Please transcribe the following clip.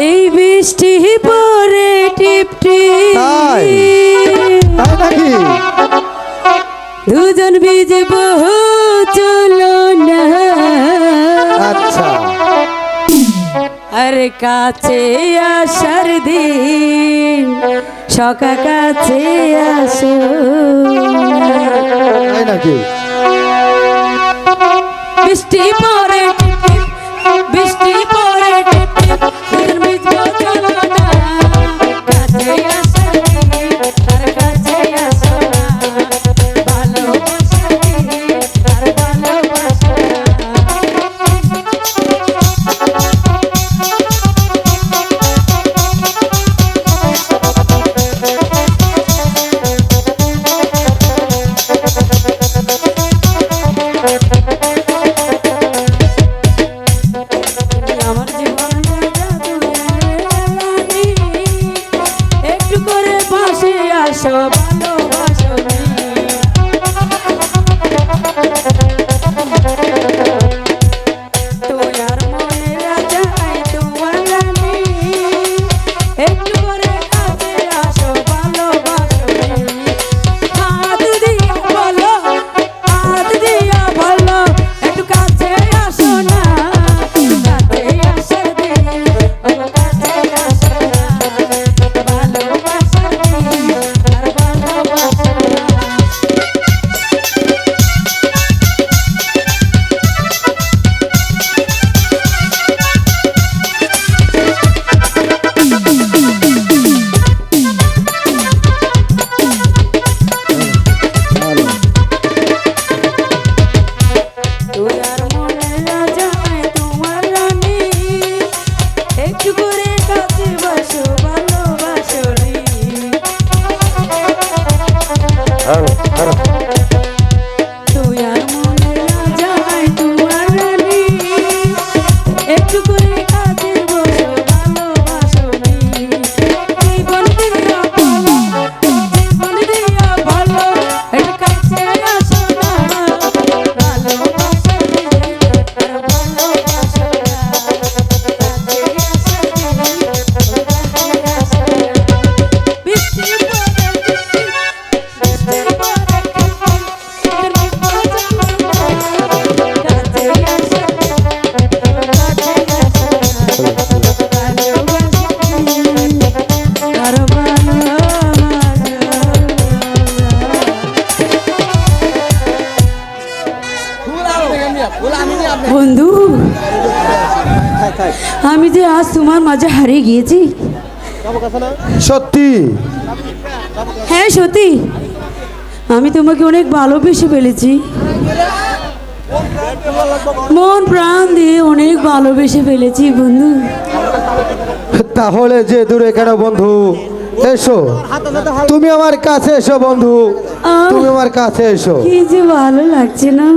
এই বৃষ্টি পরে টিপ তাই? তাই দুজন ভিজে বহু চলো না। আচ্ছা। আর কাছে আসার দিন সকা কাছে আসো নাকি? বৃষ্টি পরে বৃষ্টি পরে পাশে আসো ভালোবাসো। তোমার বন্ধু আমি যে আজ তোমার মাঝে হারিয়ে গিয়েছি। সত্যি? হ্যাঁ সত্যি। আমি তোমাকে অনেক ভালোবেসে ফেলেছি। মন প্রাণ দিয়ে অনেক ভালোবেসে ফেলেছি বন্ধু। তাহলে যে দূরে কেন বন্ধু? এসো। তুমি আমার কাছে এসো বন্ধু। তুমি আমার কাছে এসো। কি যে ভালো লাগছে না।